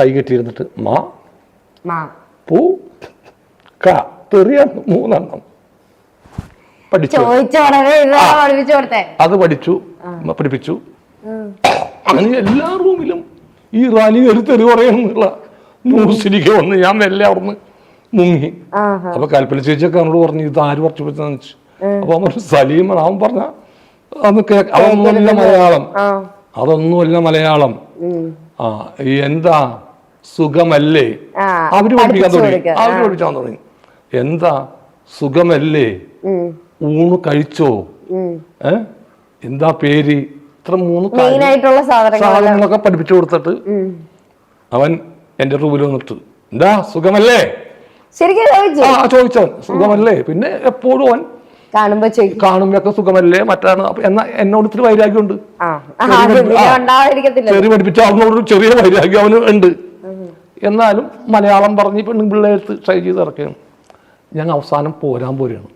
കൈ കെട്ടിയിരുന്നിട്ട് മാ. പൂ. ക. തെറിയ മൂന്നെണ്ണം. പഠിച്ചു. അത് പഠിച്ചു. പഠിപ്പിച്ചു. അങ്ങനെ എല്ലാ റൂമിലും ഈ റാലി ഒരു തെറി പറയാനുള്ള ന്യൂസിലേക്ക് വന്ന് ഞാൻ മെല്ലെ അവിടുന്ന് മുങ്ങി. അപ്പൊ കൽപ്പന ചേച്ചിയൊക്കെ അവനോട് പറഞ്ഞു ഇത് ആര് പറഞ്ഞു വെച്ചാന്ന് വെച്ചു. അപ്പൊ അവൻ പറഞ്ഞു സലീം അവൻ പറഞ്ഞ അന്ന് അതൊന്നുമല്ല മലയാളം. അതൊന്നുമല്ല മലയാളം. ആ എന്താ സുഖമല്ലേ? അവർ പഠിപ്പിക്കാൻ തുടങ്ങി. അവർ പഠിപ്പിക്കാൻ തുടങ്ങി. എന്താ സുഖമല്ലേ. ഊണ് കഴിച്ചോ. ഏ? എന്താ പേര്? ഇത്ര മൂന്ന് സാധനങ്ങളൊക്കെ പഠിപ്പിച്ചു കൊടുത്തിട്ട് അവൻ എന്റെ റൂമിൽ വന്നിട്ട് എന്താ സുഖമല്ലേ? ചോദിച്ചവൻ സുഖമല്ലേ? പിന്നെ എപ്പോഴും അവൻ കാണുമ്പോ കാണുമ്പോഴൊക്കെ സുഖമല്ലേ? മറ്റാണ് എന്നാ എന്നോട് ഇത്തിരി വൈരാഗ്യമുണ്ട്. ചെറിയ പഠിപ്പിച്ച അവനോട് ചെറിയ വൈരാഗ്യം അവന് ഉണ്ട്. എന്നാലും മലയാളം പറഞ്ഞ് പെണ്ണും പിള്ളേർത്ത് ട്രൈ ചെയ്ത് ഇറക്കുകയാണ് ഞങ്ങൾ അവസാനം പോരാൻ പോരുകയാണ്.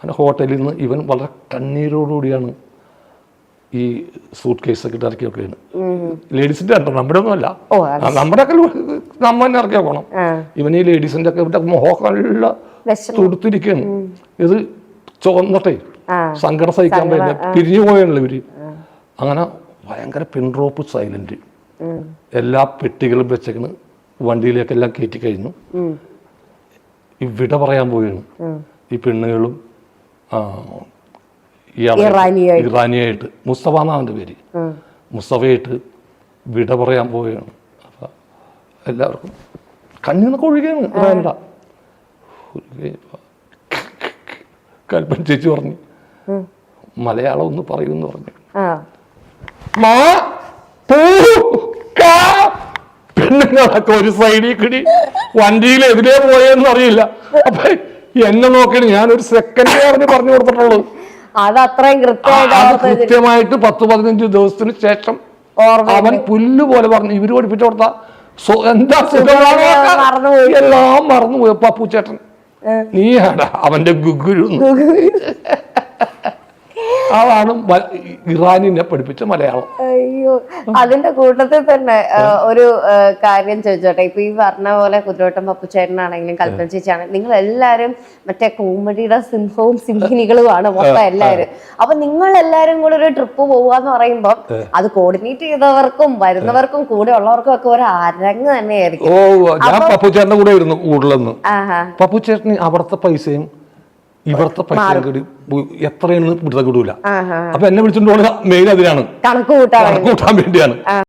അങ്ങനെ ഹോട്ടലിൽ നിന്ന് ഇവൻ വളരെ കണ്ണീരോടുകൂടിയാണ് ഈ സൂട്ട് കേസൊക്കെ ഇട്ട് ഇറക്കി വെക്കുകയാണ് ലേഡീസിന്റെ കണ്ടോ നമ്മുടെ ഒന്നും അല്ല ഓ, അത് നമ്മുടെ ഒക്കെ നമ്മ തന്നെ ഇറക്കി വെക്കണം ആ. ഇവൻ ഈ ലേഡീസിന്റെ ഒക്കെ ഇവിടെ മുഖമൊക്കെ നല്ല തുടുത്തിരിക്കുകയാണ് ഇത് ചുവന്നിട്ടെ സങ്കടം സഹിക്കാൻ പറ്റില്ല പിരിഞ്ഞു പോയാണല്ലോ ഇവർ? അങ്ങനെ ഭയങ്കര പിൻഡ്രോപ്പ് സൈലന്റ്. എല്ലാ പെട്ടികളും വെച്ചേക്കണ്. വണ്ടിയിലേക്ക് എല്ലാം കയറ്റി കഴിഞ്ഞു. ഇവിടെ പറയാൻ പോവുകയാണ്. ഈ പെണ്ണുകളും ഇറാനിയായിട്ട്. മുസ്തഫ എന്നാണ് പേര്. മുസ്തഫയായിട്ട് വിട പറയാൻ പോവുകയാണ്. എല്ലാവർക്കും. നിന്നൊക്കെ ഒഴുകയാണ്. വേണ്ട. കൽപ്പൻ ചേച്ചി പറഞ്ഞു. മലയാളം ഒന്ന് പറയൂന്ന് പറഞ്ഞു. മാ പൂ കാ പെണ്ണുങ്ങളൊക്കെ ഒരു സൈഡിൽ കിടി വണ്ടിയിൽ എതിരെ പോയെന്ന് അറിയില്ല. അപ്പൊ എന്നെ നോക്കി ഞാൻ ഒരു സെക്കൻഡ് പറഞ്ഞ് പറഞ്ഞു കൊടുത്തിട്ടുള്ളൂ. അത് അത്രയും കൃത്യമായിട്ട് പത്ത് പതിനഞ്ച് ദിവസത്തിന് ശേഷം അവൻ പുല്ല് പോലെ പറഞ്ഞു. ഇവർ പഠിപ്പിച്ചു കൊടുത്ത എന്താ സുഖമാണ്. എല്ലാം മറന്നുപോയി. പപ്പുച്ചേട്ടൻ. നീയാടാ അവന്റെ ഗുഗുരു. അതാണ് ഇറാനിനെ പഠിപ്പിച്ച മലയാളം. അയ്യോ അതിന്റെ കൂട്ടത്തിൽ തന്നെ ഒരു കാര്യം ചോദിച്ചോട്ടെ. ഇപ്പൊ ഈ പറഞ്ഞ പോലെ കുതിരോട്ടം പപ്പുചേട്ടനാണെങ്കിലും കൽപ്പന ചേച്ചിയാണെങ്കിലും നിങ്ങൾ എല്ലാരും മറ്റേ കോമഡിയുടെ സിംഹവും സിംഹിനികളുമാണ് മൊത്തം എല്ലാരും അപ്പൊ നിങ്ങൾ എല്ലാരും കൂടെ ഒരു ട്രിപ്പ് പോവാന്ന് പറയുമ്പോൾ അത് കോർഡിനേറ്റ് ചെയ്തവർക്കും വരുന്നവർക്കും കൂടെ ഉള്ളവർക്കും ഒക്കെ ഒരു അരങ്ങ് തന്നെയായിരിക്കും. ഓ ഞാൻ പപ്പുച്ചേട്ടന്റെ കൂടെ ആയിരുന്നു കൂടുതലെന്ന്. പപ്പുചേട്ടന് അവിടുത്തെ പൈസയും ഇവിടുത്തെ പൈസ കൂടി എത്രയാണ് പിടുത്തം കിട്ടൂല അപ്പൊ എന്നെ വിളിച്ചിട്ട് മെയിൻ അതിനാണ്. കണക്ക് കൂട്ടാൻ വേണ്ടിയാണ്.